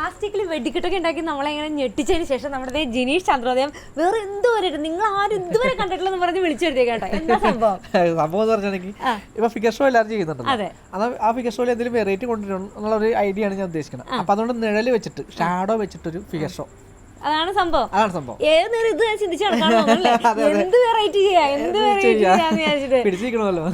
പ്ലാസ്റ്റിക്കിൽ വെടിക്കെട്ടൊക്കെ ഉണ്ടാക്കി നമ്മളെ ഇങ്ങനെ ഞെട്ടിച്ചതിന് ശേഷം നമ്മുടെ ജിനീഷ് ചന്ദ്രോദയം വേറെ എന്തുവരെ നിങ്ങൾ ആരും ഇതുവരെ കണ്ടിട്ടില്ലെന്ന് പറഞ്ഞ് വിളിച്ചു വരുത്തിയേക്കാട്ടോ. എന്താ സംഭവം? സംഭവം എന്ന് പറഞ്ഞിട്ടുണ്ടെങ്കിൽ ഇപ്പൊ ഫിഗർ ഷോ എല്ലാവരും ചെയ്യുന്നുണ്ടല്ലോ. ആ ഫിഗർ ഷോയിൽ എന്തെങ്കിലും വെറൈറ്റി കൊണ്ടുവരണം എന്നുള്ള ഒരു ഐഡിയ ആണ് ഞാൻ ഉദ്ദേശിക്കുന്നത് അപ്പൊ അതുകൊണ്ട് നിഴൽ വെച്ചിട്ട് ഷാഡോ വെച്ചിട്ടൊരു ഫിഗർ ഷോ അതാണ് സംഭവം. അതാണ് സംഭവം. ഏത് നേരം ഇത് ഞാൻ ചിന്തിച്ചു എന്ത് വെറൈറ്റി ചെയ്യാ? എന്ത് പിടിച്ചിരിക്കണമല്ലോ.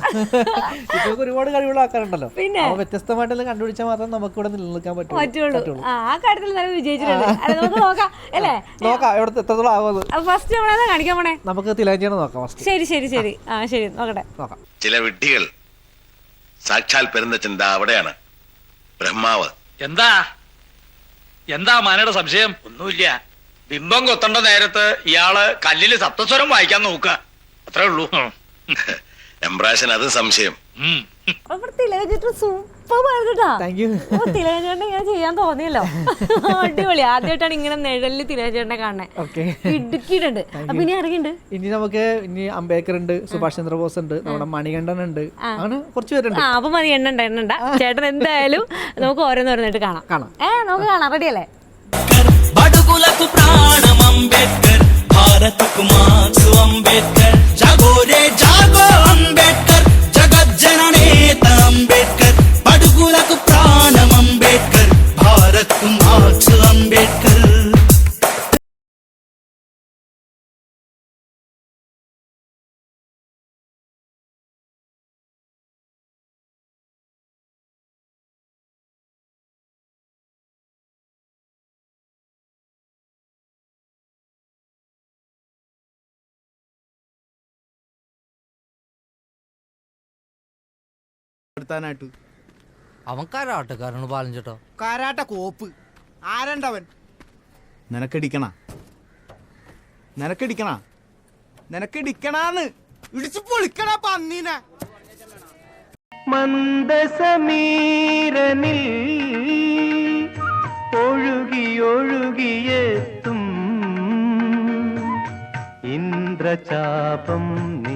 ഇപ്പൊ ഒരുപാട് കഴിവുള്ള ആൾക്കാരുണ്ടല്ലോ. പിന്നെ? അപ്പൊ വ്യത്യസ്തമായിട്ടുള്ള കണ്ടുപിടിച്ചാൽ മാത്രം നമുക്ക് ഇവിടെ നിലനിൽക്കാൻ പറ്റുള്ളൂ. പറ്റുള്ളൂ. ആ ആ കാര്യത്തിൽ നല്ല വിജയിച്ചിട്ടുണ്ട്. അല്ല നമുക്ക് നോക്കാം അല്ലേ? നോക്കാം എവിടെ എത്രത്തോളം ആവുന്നത് ഫസ്റ്റ് നമ്മളെ കാണിക്കാൻ പോണേ? നമുക്ക് തിലാഞ്ചിയാണ് നോക്കാം ഫസ്റ്റ് ശരി ശരി ശരി. ആ. ശരി നോക്കട്ടെ. നോക്കാം. ചില വിട്ടികൾ സാക്ഷാൽ പെരുന്ന ചിന്ത അവിടെയാണ്. ബ്രഹ്മാവ്. എന്താ? എന്താ മാനയുടെ സംശയം? ഒന്നുമില്ല. ബിംബം കൊത്തേണ്ട നേരത്ത് ഇയാൾ കല്ലിൽ സപ്തസ്വരം വായിക്കാൻ നോക്കുക. അത്രേ ഉള്ളൂ. എംബ്രാഷൻ അത് സംശയം. അപ്പൊ തിലകചേട്ടൻ യു ഓ തിലകചേട്ടൻ ഇങ്ങനെ ചെയ്യാൻ തോന്നിയല്ലോ. അടിപൊളി. ആദ്യമായിട്ടാണ് ഇങ്ങനെ നിഴലിൽ തിലകചേട്ടനെ കാണണേ ഓക്കെ ഇടുക്കിയിട്ടുണ്ട് അപ്പൊ ഇനി ആരൊക്കെയുണ്ട് ഇനി നമുക്ക് ഇനി അംബേദ്കർ ഉണ്ട് സുഭാഷ് ചന്ദ്രബോസ് ഉണ്ട് നമ്മുടെ മണികണ്ഠൻ ഉണ്ട്. അങ്ങനെ കുറച്ച് പേരുണ്ട്. ആ അപ്പൊ മതി എണ്ണണ്ട എണ്ണണ്ട ചേട്ടൻ എന്തായാലും നമുക്ക് ഓരോന്നോരോന്നായിട്ട് കാണാം. കാണാം. ഏ നമുക്ക് കാണാം. റെഡി అല്ലേ బడుగులకు ప్రాణం అంబేద్కర్ భారత్కు కుమార్ అంబేద్కర్. എടുത്താനായിട്ട് അവൻ കരാട്ടക്കാരനാണ് ബാലൻ ചേട്ടോ. കാരാട്ട കോപ്പ്. ആരണ്ടവൻ? നിനക്കടിക്കണ. നിനക്കടിക്കണ. നിനക്കടിക്കണാന്ന്. ഇടിച്ചു പൊളിക്കണ പന്നീനെ. മന്ദസമീരനിൽ ഒഴുകി ഒഴുകിയെത്തും. ഇന്ദ്രചാപം നീ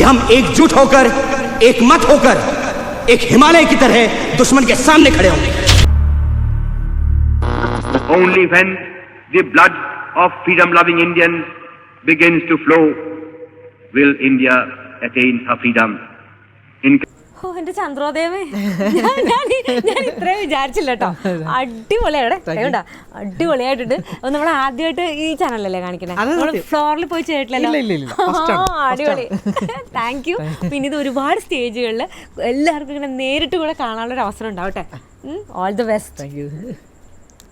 कि हम एकजुट होकर एक मत होकर, एक हिमालय की तरह दुश्मन के सामने खड़े होंगे। Only when the blood of freedom loving Indian begins to flow will India attain a freedom in ഓ എന്റെ ചന്ദ്രോദയമേ. ഞാൻ ഇത്രയും വിചാരിച്ചില്ല കേട്ടോ അടിപൊളിയാണ് കേട്ടോ അടിപൊളിയായിട്ടുണ്ട്. അപ്പൊ നമ്മൾ ആദ്യമായിട്ട് ഈ ചാനലല്ലേ കാണിക്കണേ? ഫ്ലോറിൽ പോയി ചെയ്തിട്ടില്ലല്ലോ. അടിപൊളി. താങ്ക് യു പിന്നെ ഇത് ഒരുപാട് സ്റ്റേജുകളിൽ എല്ലാവർക്കും ഇങ്ങനെ നേരിട്ട് കൂടെ കാണാനുള്ള ഒരു അവസരം ഉണ്ടാവട്ടെ. All the best thank you